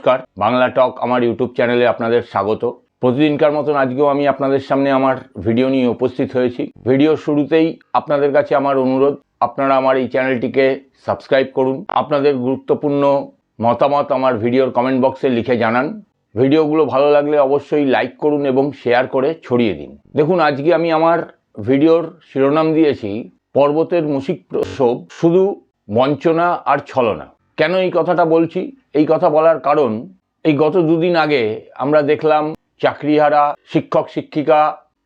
নমস্কার। বাংলা টক আমার ইউটিউব চ্যানেলে আপনাদের স্বাগত। প্রতিদিনকার মতন আজকেও আমি আপনাদের সামনে আমার ভিডিও নিয়ে উপস্থিত হয়েছি। ভিডিও শুরুতেই আপনাদের কাছে আমার অনুরোধ, আপনারা আমার এই চ্যানেলটিকে সাবস্ক্রাইব করুন। আপনাদের গুরুত্বপূর্ণ মতামত আমার ভিডিওর কমেন্ট বক্সে লিখে জানান। ভিডিওগুলো ভালো লাগলে অবশ্যই লাইক করুন এবং শেয়ার করে ছড়িয়ে দিন। দেখুন, আজকে আমি আমার ভিডিওর শিরোনাম দিয়েছি, পর্বতের মুসিক প্রসব শুধু বঞ্চনা আর ছলনা। কেন এই কথাটা বলছি? এই কথা বলার কারণ, এই গত দুদিন আগে আমরা দেখলাম চাকরিহারা শিক্ষক, শিক্ষিকা,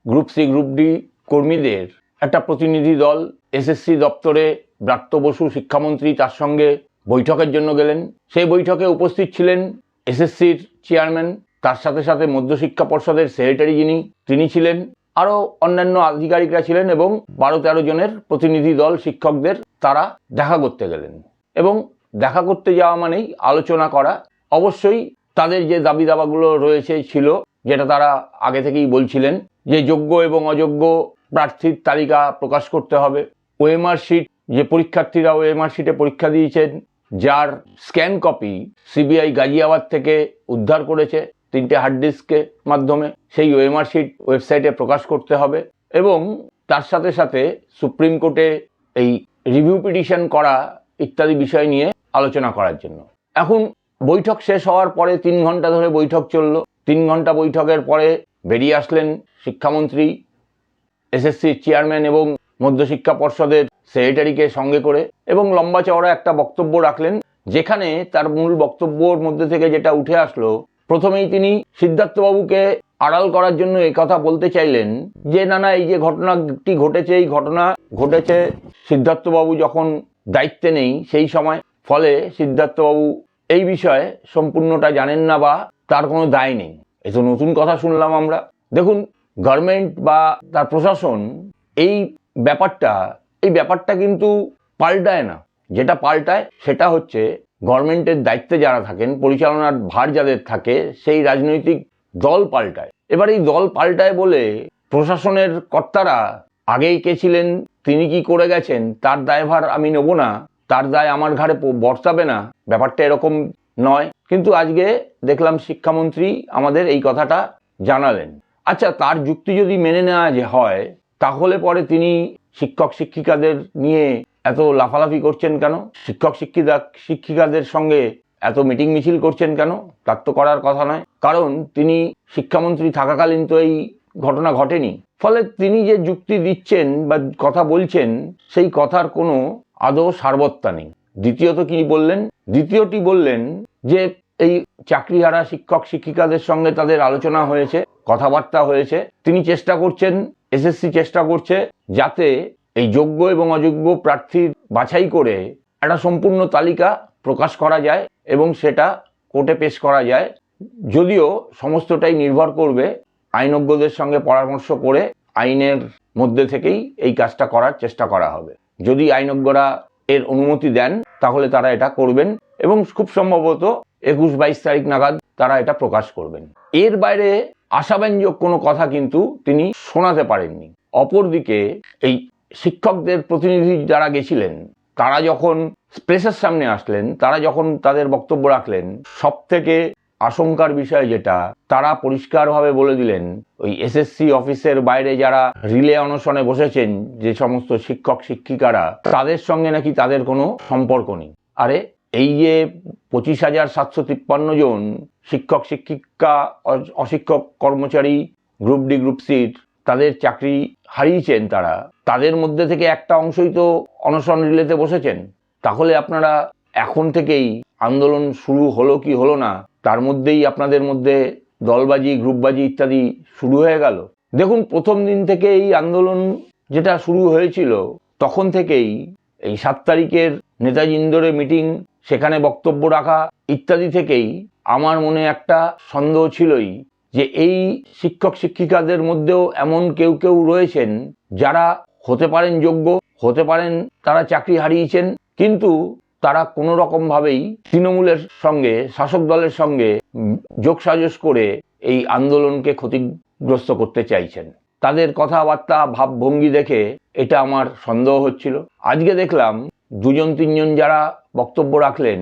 গ্রুপ সি, গ্রুপ ডি কর্মীদের একটা প্রতিনিধি দল, এসএসসি দপ্তরে ব্রাত্য বসু শিক্ষামন্ত্রী তার সঙ্গে বৈঠকের জন্য গেলেন। সেই বৈঠকে উপস্থিত ছিলেন এসএসসির চেয়ারম্যান, তার সাথে সাথে মধ্যশিক্ষা পর্ষদের সেক্রেটারি যিনি, তিনি ছিলেন। আরও অন্যান্য আধিকারিকরা ছিলেন এবং বারো তেরো জনের প্রতিনিধি দল শিক্ষকদের তারা দেখা করতে গেলেন। এবং দেখা করতে যাওয়া মানেই আলোচনা করা। অবশ্যই তাদের যে দাবি দাবাগুলো রয়েছে ছিল, যেটা তারা আগে থেকেই বলছিলেন, যে যোগ্য এবং অযোগ্য প্রার্থীর তালিকা প্রকাশ করতে হবে। ওএমআর শিট, যে পরীক্ষার্থীরা ওএমআর শিটে পরীক্ষা দিয়েছেন, যার স্ক্যান কপি সিবিআই গাজিয়াবাদ থেকে উদ্ধার করেছে তিনটে হার্ড ডিস্কের মাধ্যমে, সেই ওএমআর শিট ওয়েবসাইটে প্রকাশ করতে হবে এবং তার সাথে সাথে সুপ্রিম কোর্টে এই রিভিউ পিটিশন করা ইত্যাদি বিষয় নিয়ে আলোচনা করার জন্য। এখন বৈঠক শেষ হওয়ার পরে তিন ঘণ্টা ধরে বৈঠক চলল। তিন ঘণ্টা বৈঠকের পরে বেরিয়ে আসলেন শিক্ষামন্ত্রী এসএসসির চেয়ারম্যান এবং মধ্যশিক্ষা পর্ষদের সেক্রেটারিকে সঙ্গে করে এবং লম্বা চওড়া একটা বক্তব্য রাখলেন, যেখানে তার মূল বক্তব্যর মধ্যে থেকে যেটা উঠে আসলো, প্রথমেই তিনি সিদ্ধার্থবাবুকে আড়াল করার জন্য কথা বলতে চাইলেন যে, না না, এই যে ঘটনাটি ঘটেছে, এই ঘটনা ঘটেছে। সিদ্ধার্থবাবু যখন দায়িত্বে নেই সেই সময় ফলে সিদ্ধার্থবাবু এই বিষয়ে সম্পূর্ণটা জানেন না বা তার কোনো দায় নেই। এ তো নতুন কথা শুনলাম আমরা। দেখুন গভর্নমেন্ট বা তার প্রশাসন এই ব্যাপারটা এই ব্যাপারটা কিন্তু পাল্টায় না। যেটা পাল্টায় সেটা হচ্ছে গভর্নমেন্টের দায়িত্বে যারা থাকেন, পরিচালনার ভার যাদের থাকে, সেই রাজনৈতিক দল পাল্টায়। এবার এই দল পাল্টায় বলে প্রশাসনের কর্তারা, আগেই কে ছিলেন, তিনি কি করে গেছেন, তার দায়ভার আমি নেব না তার দায় আমার ঘাড়ে বর্তাবে না। ব্যাপারটা এরকম নয়। কিন্তু আজকে দেখলাম শিক্ষামন্ত্রী আমাদের এই কথাটা জানালেন। আচ্ছা তার যুক্তি যদি মেনে নেওয়া যে হয়, তাহলে পরে তিনি শিক্ষক শিক্ষিকাদের নিয়ে এত লাফালাফি করছেন কেন? শিক্ষক শিক্ষিকা শিক্ষিকাদের সঙ্গে এত মিটিং মিছিল করছেন কেন? তার তো করার কথা নয়। কারণ তিনি শিক্ষামন্ত্রী থাকাকালীন তো এই ঘটনা ঘটেনি। ফলে তিনি যে যুক্তি দিচ্ছেন বা কথা বলছেন, সেই কথার কোনো আদৌ সারবত্তা নেই। দ্বিতীয়ত কি বললেন? দ্বিতীয়টি বললেন যে এই চাকরিহারা শিক্ষক শিক্ষিকাদের সঙ্গে তাদের আলোচনা হয়েছে, কথাবার্তা হয়েছে। তিনি চেষ্টা করছেন, এসএসসি চেষ্টা করছে, যাতে এই যোগ্য এবং অযোগ্য প্রার্থীর বাছাই করে একটা সম্পূর্ণ তালিকা প্রকাশ করা যায় এবং সেটা কোর্টে পেশ করা যায়। যদিও সমস্তটাই নির্ভর করবে আইনজ্ঞদের সঙ্গে পরামর্শ করে আইনের মধ্যে থেকেই এই কাজটা করার চেষ্টা করা হবে। যদি আইনজ্ঞরা এর অনুমতি দেন, তাহলে তারা এটা করবেন এবং খুব সম্ভবত একুশ বাইশ তারিখ নাগাদ তারা এটা প্রকাশ করবেন। এর বাইরে আশাব্যঞ্জক কোনো কথা কিন্তু তিনি শোনাতে পারেননি। অপরদিকে এই শিক্ষকদের প্রতিনিধি যারা গেছিলেন, তারা যখন প্রেসের সামনে আসলেন, তারা যখন তাদের বক্তব্য রাখলেন সব থেকে আশঙ্কার বিষয় যেটা, তারা পরিষ্কারভাবে বলে দিলেন, ওই এসএসসি অফিসের বাইরে যারা রিলে অনশনে বসেছেন, যে সমস্ত শিক্ষক শিক্ষিকারা, তাদের সঙ্গে নাকি তাদের কোনো সম্পর্ক নেই। আরে, এই যে পঁচিশ হাজার সাতশো তিপ্পান্ন জন শিক্ষক শিক্ষিকা অশিক্ষক কর্মচারী, গ্রুপ ডি, গ্রুপ সিট তাদের চাকরি হারিয়েছেন তারা, তাদের মধ্যে থেকে একটা অংশই তো অনশন রিলেতে বসেছেন। তাহলে আপনারা এখন থেকেই আন্দোলন শুরু হলো কি হলো না, তার মধ্যেই আপনাদের মধ্যে দলবাজি, গ্রুপবাজি ইত্যাদি শুরু হয়ে গেল। দেখুন, প্রথম দিন থেকে এই আন্দোলন যেটা শুরু হয়েছিল, তখন থেকেই এই সাত তারিখের নেতাজি ইন্দোরে মিটিং, সেখানে বক্তব্য রাখা ইত্যাদি থেকেই আমার মনে একটা সন্দেহ ছিলই যে এই শিক্ষক শিক্ষিকাদের মধ্যেও এমন কেউ কেউ রয়েছেন যারা হতে পারেন যোগ্য, হতে পারেন তারা চাকরি হারিয়েছেন, কিন্তু তারা কোনো রকমভাবেই তৃণমূলের সঙ্গে, শাসক দলের সঙ্গে যোগসাজশ করে এই আন্দোলনকে ক্ষতিগ্রস্ত করতে চাইছেন। তাদের কথাবার্তা, ভাবভঙ্গি দেখে এটা আমার সন্দেহ হচ্ছিল। আজকে দেখলাম দুজন, তিনজন যারা বক্তব্য রাখলেন,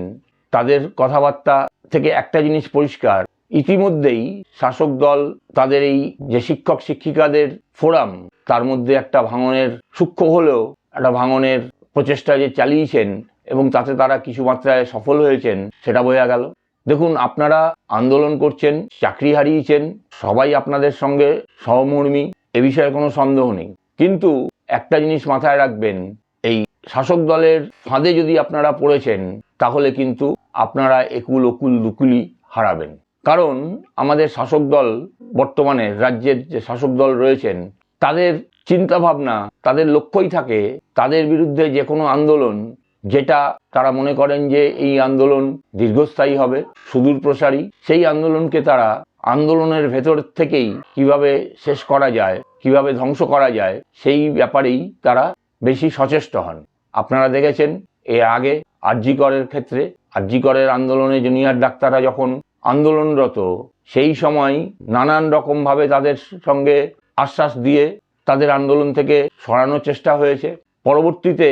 তাদের কথাবার্তা থেকে একটা জিনিস পরিষ্কার। ইতিমধ্যেই শাসক দল, তাদের এই যে শিক্ষক, শিক্ষিকাদের ফোরাম, তার মধ্যে একটা ভাঙনের সূক্ষ্ম হলেও, একটা ভাঙনের প্রচেষ্টা যে চালিয়েছেন এবং তাতে তারা কিছু মাত্রায় সফল হয়েছেন, সেটা বোঝা গেল। দেখুন, আপনারা আন্দোলন করছেন, চাকরি হারিয়েছেন, সবাই আপনাদের সঙ্গে সহমর্মী, এ বিষয়ে কোনো সন্দেহ নেই। কিন্তু একটা জিনিস মাথায় রাখবেন, এই শাসক দলের ফাঁদে যদি আপনারা পড়েছেন, তাহলে কিন্তু আপনারা একুল ওকুল দুকুলি হারাবেন। কারণ আমাদের শাসক দল, বর্তমানে রাজ্যের যে শাসক দল রয়েছেন, তাদের চিন্তাভাবনা, তাদের লক্ষ্যই থাকে, তাদের বিরুদ্ধে যে কোনো আন্দোলন যেটা তারা মনে করেন যে এই আন্দোলন দীর্ঘস্থায়ী হবে, সুদূর প্রসারী, সেই আন্দোলনকে তারা আন্দোলনের ভেতর থেকেই কীভাবে শেষ করা যায়, কীভাবে ধ্বংস করা যায়, সেই ব্যাপারেই তারা বেশি সচেষ্ট হন। আপনারা দেখেছেন, এর আগে আরজিকরের ক্ষেত্রে, আরজিকরের আন্দোলনে জুনিয়র ডাক্তাররা যখন আন্দোলনরত, সেই সময় নানান রকমভাবে তাদের সঙ্গে আশ্বাস দিয়ে তাদের আন্দোলন থেকে সরানোর চেষ্টা হয়েছে। পরবর্তীতে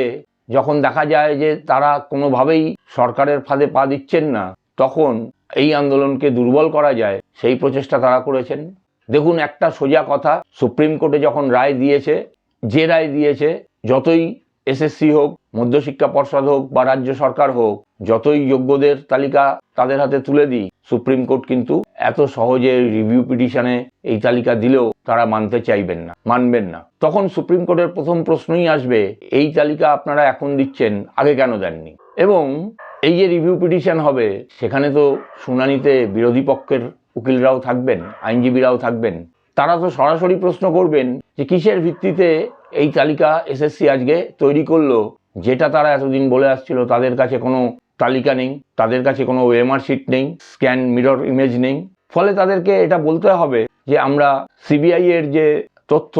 যখন দেখা যায় যে তারা কোনোভাবেই সরকারের ফাঁদে পা দিচ্ছেন না, তখন এই আন্দোলনকে দুর্বল করা যায়, সেই প্রচেষ্টা তারা করেছেন। দেখুন, একটা সোজা কথা, সুপ্রিম কোর্টে যখন রায় দিয়েছে, যে রায় দিয়েছে, যতই এসএসসি হোক, মধ্যশিক্ষা পর্ষদ হোক বা রাজ্য সরকার হোক, যতই যোগ্যদের তালিকা তাদের হাতে তুলে দিই, সুপ্রিম কোর্ট কিন্তু এত সহজে রিভিউ পিটিশনে এই তালিকা দিলেও তারা মানতে চাইবেন না, মানবেন না। তখন সুপ্রিম কোর্টের প্রথম প্রশ্নই আসবে, এই তালিকা আপনারা এখন দিচ্ছেন, আগে কেন দেননি? এবং এই যে রিভিউ পিটিশন হবে, সেখানে তো শুনানিতে বিরোধী পক্ষের উকিলরাও থাকবেন, আইনজীবীরাও থাকবেন, তারা তো সরাসরি প্রশ্ন করবেন যে কিসের ভিত্তিতে এই তালিকা এসএসসি আজকে তৈরি করল, যেটা তারা এতদিন বলে আসছিল, তাদের কাছে কোনো তালিকা নেই, তাদের কাছে কোনো ওএমআর শিট নেই স্ক্যান মিরর ইমেজ নেই। ফলে তাদেরকে এটা বলতে হবে যে, আমরা সিবিআই এর যে তথ্য,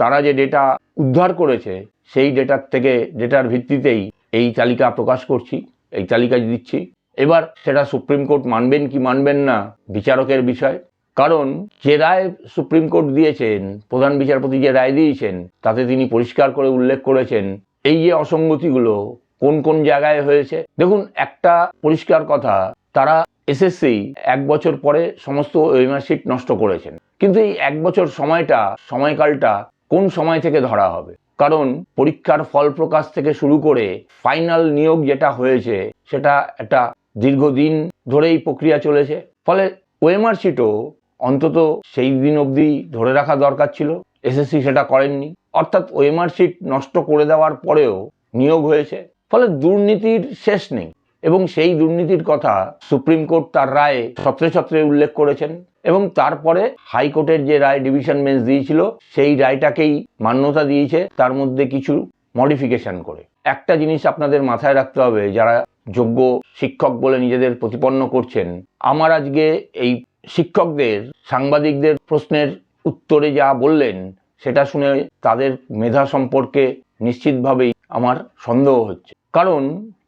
তারা যে ডেটা উদ্ধার করেছে, সেই ডেটার থেকে ডেটার ভিত্তিতেই এই তালিকা প্রকাশ করছি, এই তালিকা দিচ্ছি। এবার সেটা সুপ্রিম কোর্ট মানবেন কি মানবেন না, বিচারকের বিষয়। কারণ যে রায় সুপ্রিম কোর্ট দিয়েছেন, প্রধান বিচারপতি যে রায় দিয়েছেন, তাতে তিনি পরিষ্কার করে উল্লেখ করেছেন এই যে অসঙ্গতিগুলো কোন কোন জায়গায় হয়েছে। দেখুন, একটা পরিষ্কার কথা, তারা এসএসসি এক বছর পরে সমস্ত ওয়েমারশিট নষ্ট করেছেন। কিন্তু এই এক বছর সময়টা, সময়কালটা কোন সময় থেকে ধরা হবে? কারণ পরীক্ষার ফল প্রকাশ থেকে শুরু করে ফাইনাল নিয়োগ যেটা হয়েছে, সেটা একটা দীর্ঘদিন ধরেই প্রক্রিয়া চলেছে। ফলে ওএমআর শিটও অন্তত সেই দিন অবধি ধরে রাখা দরকার ছিল। এসএসসি সেটা করেননি। অর্থাৎ ওএমআর শিট নষ্ট করে দেওয়ার পরেও নিয়োগ হয়েছে। ফলে দুর্নীতির শেষ নেই। এবং সেই দুর্নীতির কথা সুপ্রিম কোর্ট তার রায়ে ছত্রে ছত্রে উল্লেখ করেছেন। এবং তারপরে হাইকোর্টের যে রায় ডিভিশন বেঞ্চ দিয়েছিল, সেই রায়টাকেই মান্যতা দিয়েছে তার মধ্যে কিছু মডিফিকেশন করে। একটা জিনিস আপনাদের মাথায় রাখতে হবে, যারা যোগ্য শিক্ষক বলে নিজেদের প্রতিপন্ন করছেন, আমার আজকে এই শিক্ষকদের, সাংবাদিকদের প্রশ্নের উত্তরে যা বললেন, সেটা শুনে তাদের মেধা সম্পর্কে নিশ্চিতভাবেই আমার সন্দেহ হচ্ছে। কারণ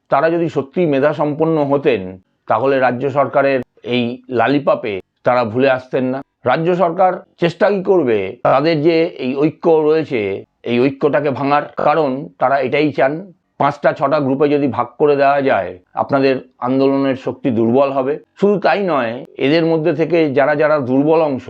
তারা যদি সত্যি মেধা সম্পন্ন হতেন, তাহলে রাজ্য সরকারের এই লালিপাপে তারা ভুলে আসতেন না। রাজ্য সরকার চেষ্টা কি করবে? তাদের যে এই ঐক্য রয়েছে, এই ঐক্যটাকে ভাঙার। কারণ তারা এটাই চান পাঁচটা, ছটা গ্রুপে যদি ভাগ করে দেওয়া যায়, আপনাদের আন্দোলনের শক্তি দুর্বল হবে। শুধু তাই নয়, এদের মধ্যে থেকে যারা যারা দুর্বল অংশ,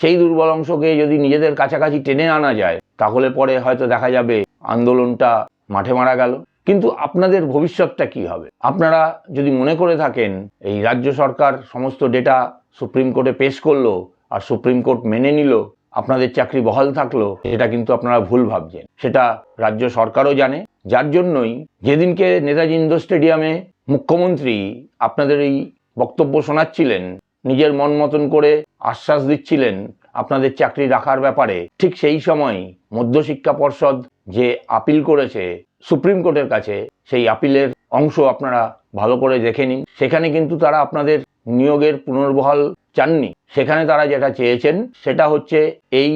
সেই দুর্বল অংশকে যদি নিজেদের কাছাকাছি টেনে আনা যায়, তাহলে পরে হয়তো দেখা যাবে আন্দোলনটা মাঠে মারা গেল। কিন্তু আপনাদের ভবিষ্যৎটা কি হবে? আপনারা যদি মনে করে থাকেন, এই রাজ্য সরকার সমস্ত ডেটা সুপ্রিম কোর্টে পেশ করল আর সুপ্রিম কোর্ট মেনে নিল, আপনাদের চাকরি বহাল থাকল সেটা কিন্তু আপনারা ভুল ভাবছেন। সেটা রাজ্য সরকারও জানে যার জন্যই যেদিনকে নেতাজি ইন্ডোর স্টেডিয়ামে মুখ্যমন্ত্রী আপনাদের এই বক্তব্য শোনাচ্ছিলেন, নিজের মন মতন করে আশ্বাস দিচ্ছিলেন আপনাদের চাকরি রাখার ব্যাপারে, ঠিক সেই সময় মধ্যশিক্ষা পর্ষদ যে আপিল করেছে সুপ্রিম কোর্টের কাছে, সেই আপিলের অংশ আপনারা ভালো করে দেখে নিন। সেখানে কিন্তু তারা আপনাদের নিয়োগের পুনর্বহাল চাননি। সেখানে তারা যেটা চেয়েছেন, সেটা হচ্ছে এই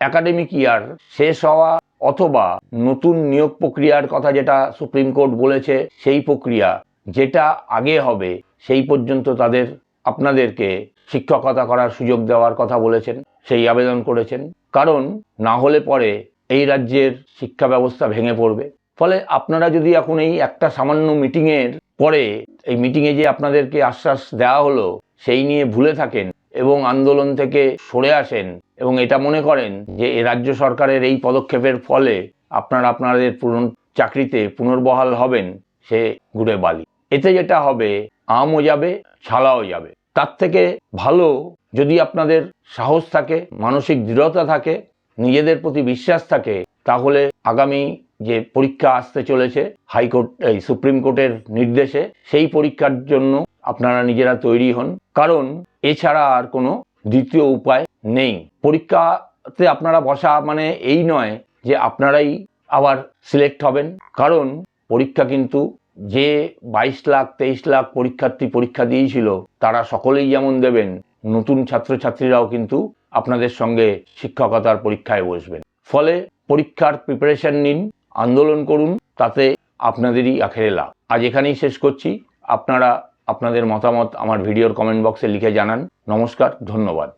একাডেমিক ইয়ার শেষ হওয়া অথবা নতুন নিয়োগ প্রক্রিয়ার কথা যেটা সুপ্রিম কোর্ট বলেছে, সেই প্রক্রিয়া যেটা আগে হবে, সেই পর্যন্ত তাদের, আপনাদেরকে শিক্ষকতা করার সুযোগ দেওয়ার কথা বলেছেন, সেই আবেদন করেছেন। কারণ না হলে পরে এই রাজ্যের শিক্ষা ব্যবস্থা ভেঙে পড়বে। ফলে আপনারা যদি এখন এই একটা সামান্য মিটিংয়ের পরে, এই মিটিংয়ে যে আপনাদেরকে আশ্বাস দেওয়া হলো, সেই নিয়ে ভুলে থাকেন এবং আন্দোলন থেকে সরে আসেন এবং এটা মনে করেন যে রাজ্য সরকারের এই পদক্ষেপের ফলে আপনারা আপনাদের পুরন চাকরিতে পুনর্বহাল হবেন, সে ঘুরে বালি। এতে যেটা হবে, আমও যাবে ছালাও যাবে। তার থেকে ভালো যদি আপনাদের সাহস থাকে, মানসিক দৃঢ়তা থাকে, নিজেদের প্রতি বিশ্বাস থাকে, তাহলে আগামী যে পরীক্ষা আসতে চলেছে, হাইকোর্ট, এই সুপ্রিম কোর্টের নির্দেশে সেই পরীক্ষার জন্য আপনারা নিজেরা তৈরি হন। কারণ এছাড়া আর কোনো দ্বিতীয় উপায় নেই। পরীক্ষাতে আপনারা বসা মানে এই নয় যে আপনারাই আবার সিলেক্ট হবেন। কারণ পরীক্ষা কিন্তু যে বাইশ লাখ, তেইশ লাখ পরীক্ষার্থী পরীক্ষা দিয়েছিল, তারা সকলেই যেমন দেবেন, নতুন ছাত্রছাত্রীরাও কিন্তু আপনাদের সঙ্গে শিক্ষকতার পরীক্ষায় বসবেন। ফলে পরীক্ষার প্রিপারেশন নিন, আন্দোলন করুন, তাতে আপনাদেরই আখেরে লাভ। আজ এখানেই শেষ করছি। আপনারা আপনাদের মতামত আমার ভিডিওর কমেন্ট বক্সে লিখে জানান। নমস্কার ধন্যবাদ।